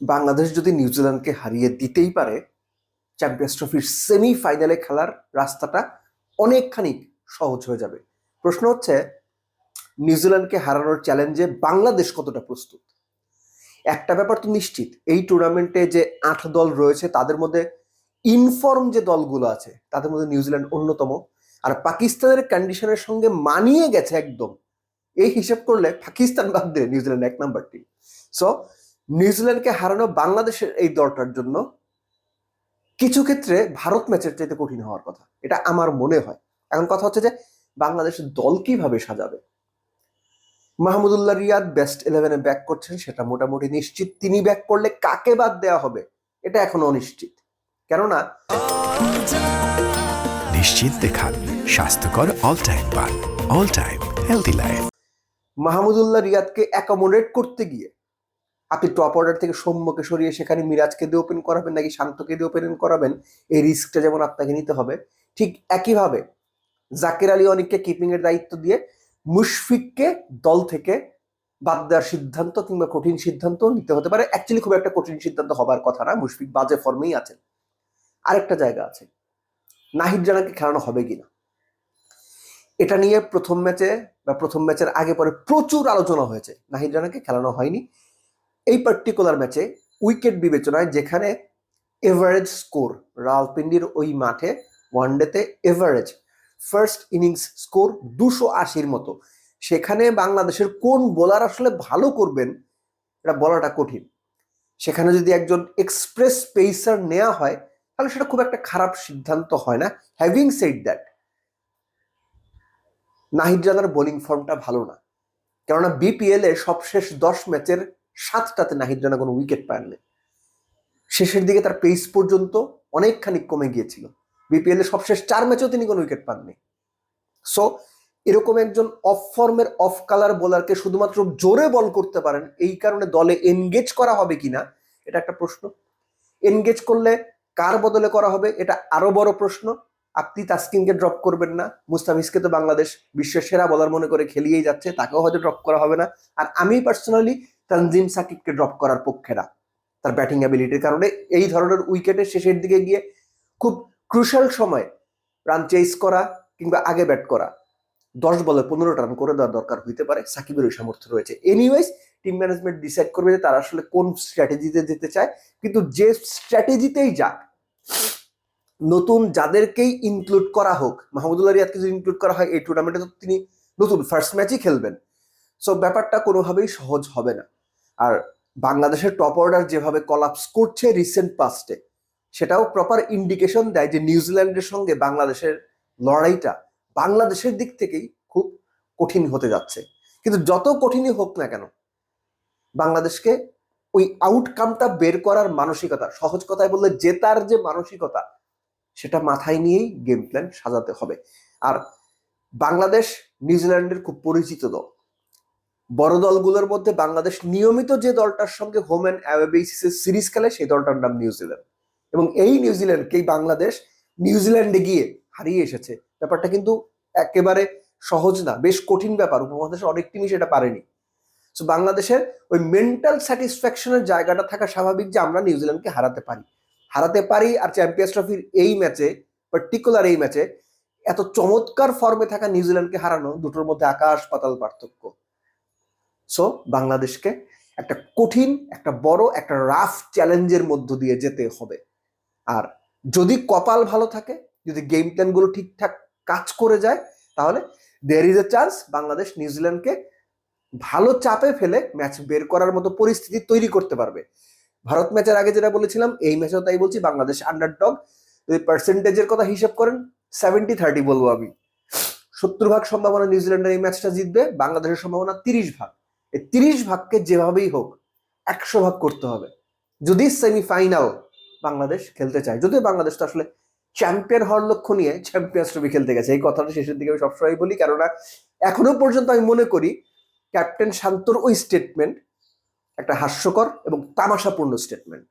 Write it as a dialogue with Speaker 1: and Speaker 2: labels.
Speaker 1: বাংলাদেশ যদি নিউজিল্যান্ডকে হারিয়ে দিতেই পারে, চ্যাম্পিয়ন্স ট্রফির সেমি ফাইনালে খেলার রাস্তাটা অনেকখানি সহজ হয়ে যাবে। প্রশ্ন হচ্ছে নিউজিল্যান্ডকে হারানোর চ্যালেঞ্জে বাংলাদেশ কতটা প্রস্তুত? একটা ব্যাপার তো নিশ্চিত, এই টুর্নামেন্টে যে আট দল রয়েছে, তাদের মধ্যে ইনফর্ম যে দলগুলো আছে, তাদের মধ্যে নিউজিল্যান্ড অন্যতম। আর পাকিস্তানের কন্ডিশনের সঙ্গে মানিয়ে গেছে একদম। এই হিসাব করলে পাকিস্তান বাদ দিয়ে নিউজিল্যান্ড এক নাম্বার টিম সো নিউজিল্যান্ডকে হারানো বাংলাদেশের এই দলটার জন্য কিছু ক্ষেত্রে ভারত ম্যাচের চাইতে কঠিন হওয়ার কথা। এটা আমার মনে হয়। এখন কথা হচ্ছে যে বাংলাদেশের দল কীভাবে সাজাবে? মাহমুদুল্লাহ রিয়াদ বেস্ট ইলেভেনে ব্যাক করছেন সেটা মোটামুটি নিশ্চিত। তিনি ব্যাক করলে কাকে বাদ দেওয়া হবে? এটা এখনও অনিশ্চিত। কেননা
Speaker 2: নিশ্চিন্তে খান স্বাস্থ্যকর অল টাইম পান all time healthy life
Speaker 1: Mahmudullah রিয়াদকে accommodate করতে গিয়ে আপনি টপ অর্ডার থেকে সৌম্যকে সরিয়ে সেখানে মিরাজকে দিয়ে ওপেন করাবেন নাকি শান্তকে দিয়ে ওপেন করাবেন, এই রিস্কটা যেমন আপনাকে নিতে হবে, ঠিক একইভাবে জাকির আলী অনিককে কিপিং এর দায়িত্ব দিয়ে মুশফিককে দল থেকে বাদ দেওয়ার সিদ্ধান্ত কিংবা কঠিন সিদ্ধান্ত নিতে হতে পারে। অ্যাকচুয়ালি খুব একটা কঠিন সিদ্ধান্ত হবার কথা না, মুশফিক বাজে ফর্মেই আছেন। আরেকটা জায়গা আছে, নাহিদ জানাকে খেলানো হবে কিনা? এটা নিয়ে প্রথম ম্যাচে বা প্রথম ম্যাচের আগে পরে প্রচুর আলোচনা হয়েছে, নাহিদ রানাকে খেলানো হয়নি। এই পার্টিকুলার ম্যাচে উইকেট বিবেচনায় যেখানে এভারেজ স্কোর রালপিন্ডির ওই মাঠে ওয়ান ওয়ানডেতে এভারেজ ফার্স্ট ইনিংস স্কোর দুশো আশির মতো। সেখানে বাংলাদেশের কোন বোলার আসলে ভালো করবেন, এটা বলাটা কঠিন। সেখানে যদি একজন এক্সপ্রেস পেসার নেওয়া হয়, তাহলে সেটা খুব একটা খারাপ সিদ্ধান্ত হয় না। হ্যাভিং সেড দ্যাট নাহিদ রানার বোলিং ফর্মটা ভালো না। কেননা বিপিএল এ সবশেষ দশ ম্যাচের সাতটাতে নাহিদ রানা কোনো উইকেট পাননি শেষের দিকে তার পেস পর্যন্ত অনেকখানি কমে গিয়েছিল। বিপিএল এর সবশেষ চার ম্যাচেও তিনি কোনো উইকেট পাননি। সো এরকম একজন অফ ফর্মের অফ কালার বোলারকে শুধুমাত্র জোরে বল করতে পারেন, এই কারণে দলে এনগেজ করা হবে কিনা এটা একটা প্রশ্ন। এনগেজ করলে কার বদলে করা হবে, এটা আরও বড় প্রশ্ন। আপনি তাসকিনকে ড্রপ করবেন না। মুস্তাফিজকে তো বাংলাদেশ বিশ্বের সেরা বলার মনে করে খেলিয়েই যাচ্ছে, তাকেও হয়তো ড্রপ করা হবে না। আর আমি পার্সোনালি তানজিম সাকিবকে ড্রপ করার পক্ষে না। তার ব্যাটিং অ্যাবিলিটির কারণে এই ধরনের উইকেটের শেষের দিকে গিয়ে খুব ক্রুশাল সময় রান চেস করা কিংবা আগে ব্যাট করা, দশ বলে পনেরো রান করে দেওয়ার দরকার হইতে পারে সাকিবের ওই সামর্থ্য রয়েছে। এনিওয়েজ টিম ম্যানেজমেন্ট ডিসাইড করবে যে তারা আসলে কোন স্ট্র্যাটেজিতে যেতে চায়, কিন্তু যে স্ট্র্যাটেজিতেই যাক, নতুন যাদেরকেই ইনক্লুড করা হোক, মাহমুদুল্লাহ রিয়াদকে যদি ইনক্লুড করা হয়, এই টুর্নামেন্টে তো তিনি নতুন ফার্স্ট ম্যাচই খেলবেন। সো ব্যাপারটা কোনোভাবেই সহজ হবে না। আর বাংলাদেশের টপ অর্ডার যেভাবে কলাপস করছে রিসেন্ট পাস্টে সেটাও প্রপার ইন্ডিকেশন দেয় যে নিউজিল্যান্ডের সঙ্গে বাংলাদেশের লড়াইটা বাংলাদেশের দিক থেকেই খুব কঠিন হতে যাচ্ছে। কিন্তু যত কঠিনই হোক না কেন, বাংলাদেশকে ওই আউটকামটা বের করার মানসিকতা, সহজ কথায় বললে জেতার যে মানসিকতা, সেটা মাথায় নিয়েই গেম প্ল্যান সাজাতে হবে। আর বাংলাদেশ নিউজিল্যান্ডের খুব পরিচিত দল বড় দলগুলোর মধ্যে বাংলাদেশ নিয়মিত যে দলটার সঙ্গে হোম অ্যান্ড অ্যাওয়ে বেসিসে সিরিজ খেলে, সেই দলটার নাম নিউজিল্যান্ড এবং এই নিউজিল্যান্ডকেই বাংলাদেশ নিউজিল্যান্ডে গিয়ে হারিয়ে এসেছে। ব্যাপারটা কিন্তু একেবারে সহজ না, বেশ কঠিন ব্যাপার। উপমহাদেশের অনেক টিমই সেটা পারেনি। সো বাংলাদেশের ওই মেন্টাল স্যাটিসফ্যাকশনের জায়গাটা থাকা স্বাভাবিক যে আমরা নিউজিল্যান্ডকে হারাতে পারি। হারাতে পারি আর চ্যাম্পিয়ন্স ট্রফির এই ম্যাচে পার্টিকুলার এই ম্যাচে এত চমৎকার ফর্মে থাকা নিউজিল্যান্ডকে হারানো, দুটোর মধ্যে আকাশ পাতাল পার্থক্য। সো বাংলাদেশকে একটা কঠিন, একটা বড়, একটা রাফ চ্যালেঞ্জের মধ্য দিয়ে যেতে হবে। আর যদি কপাল ভালো থাকে, যদি গেম প্ল্যানগুলো ঠিকঠাক কাজ করে যায়, তাহলে there is a chance Bangladesh নিউজিল্যান্ডকে ভালো চাপে ফেলে ম্যাচ বের করার মতো পরিস্থিতি তৈরি করতে পারবে। ভারত ম্যাচের আগে যেটা বলেছিলাম, এই ম্যাচেও তাই বলছি, বাংলাদেশ আন্ডার ডগ যদি পার্সেন্টেজের কথা হিসেব করেন সেভেন্টি থার্টি বলব আমি। সত্তর ভাগ সম্ভাবনা নিউজিল্যান্ডের এই ম্যাচটা জিতবে, বাংলাদেশের সম্ভাবনা তিরিশ ভাগ। তিরিশ ভাগকে যেভাবেই হোক, একশো ভাগ করতে হবে। যদি সেমিফাইনাল বাংলাদেশ খেলতে চায়, যদিও বাংলাদেশ তো আসলে চ্যাম্পিয়ন হওয়ার লক্ষ্য নিয়ে চ্যাম্পিয়ন্স ট্রফি খেলতে গেছে। এই কথাটা শেষের দিকে আমি সবসময় বলি, কেননা এখনও পর্যন্ত আমি মনে করি ক্যাপ্টেন শান্তর ওই স্টেটমেন্ট একটা হাস্যকর এবং তামাশাপূর্ণ স্টেটমেন্ট